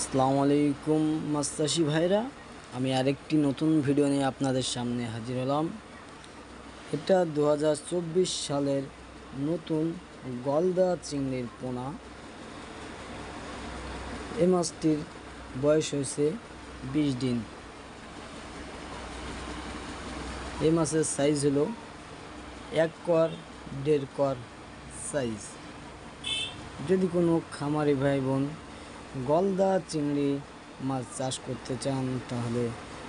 আসসালামু আলাইকুম মাস্তাসি ভাইরা। আমি আরেকটি নতুন ভিডিও নিয়ে আপনাদের সামনে হাজির হলাম। এটা দু হাজার চব্বিশ সালের নতুন গলদা চিংড়ির পোনা। এ মাছটির বয়স হয়েছে বিশ দিন। এ মাছের সাইজ হলো এক কর, দেড় কর সাইজ যদি কোনো খামারি ভাই বোন গলদা চিংড়ি মাছ চাষ করতে চান, তাহলে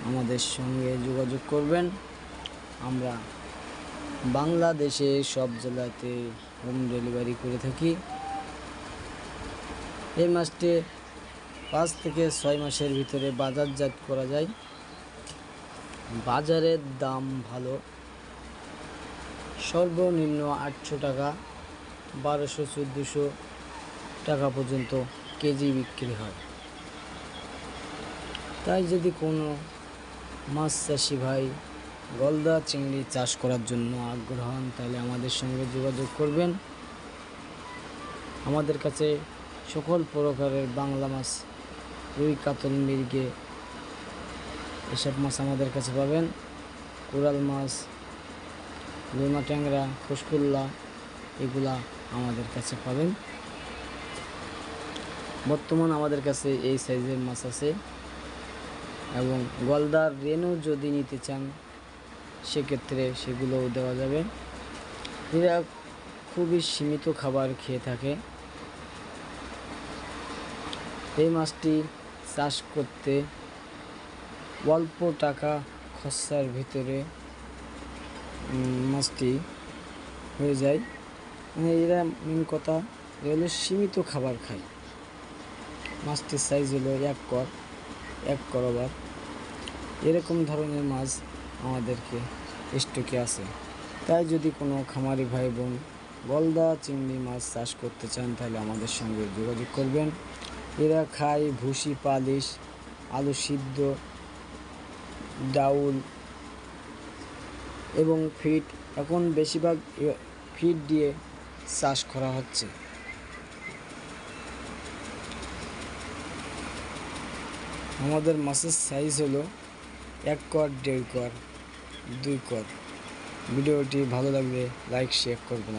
আমাদের সঙ্গে যোগাযোগ করবেন। আমরা বাংলাদেশে সব জেলাতে হোম ডেলিভারি করে থাকি। এই মাছটি পাঁচ থেকে ছয় মাসের ভিতরে বাজারজাত করা যায়। বাজারের দাম ভালো। সর্বনিম্ন আটশো টাকা, বারোশো চোদ্দোশো টাকা পর্যন্ত কেজি বিক্রি হয়। তাই যদি কোনো মাছ চাষি ভাই গলদা চিংড়ি চাষ করার জন্য আগ্রহ হন, তাহলে আমাদের সঙ্গে যোগাযোগ করবেন। আমাদের কাছে সকল প্রকারের বাংলা মাছ, রুই, কাতল, মির্গে এসব মাছ আমাদের কাছে পাবেন। কোরাল মাছ, লোনা ট্যাংরা খসকুল্লা এগুলা আমাদের কাছে পাবেন। বর্তমান আমাদের কাছে এই সাইজের মাছ আছে। এবং গলদার রেনও যদি নিতে চান, সেক্ষেত্রে সেগুলোও দেওয়া যাবে। এরা খুবই সীমিত খাবার খেয়ে থাকে। এই মাছটি চাষ করতে অল্প টাকা খরচার ভিতরে মাছটি হয়ে যায়। এরা মেন কথা এগুলো সীমিত খাবার খায়। মাছটির সাইজ হলো এক কর এক কর আবার। এরকম ধরনের মাছ আমাদেরকে স্টকে আছে। তাই যদি কোনো খামারি ভাই বোন গলদা চিংড়ি মাছ চাষ করতে চান, তাহলে আমাদের সঙ্গে যোগাযোগ করবেন। এরা খায় ভুসি, পালিশ, আলু সিদ্ধ, ডাউল এবং ফিট। এখন বেশিরভাগ ফিট দিয়ে চাষ করা হচ্ছে। আমাদের মাছের সাইজ হলো এক কর, দেড় কর, দুই কর। ভিডিওটি ভালো লাগলে লাইক শেয়ার করবেন।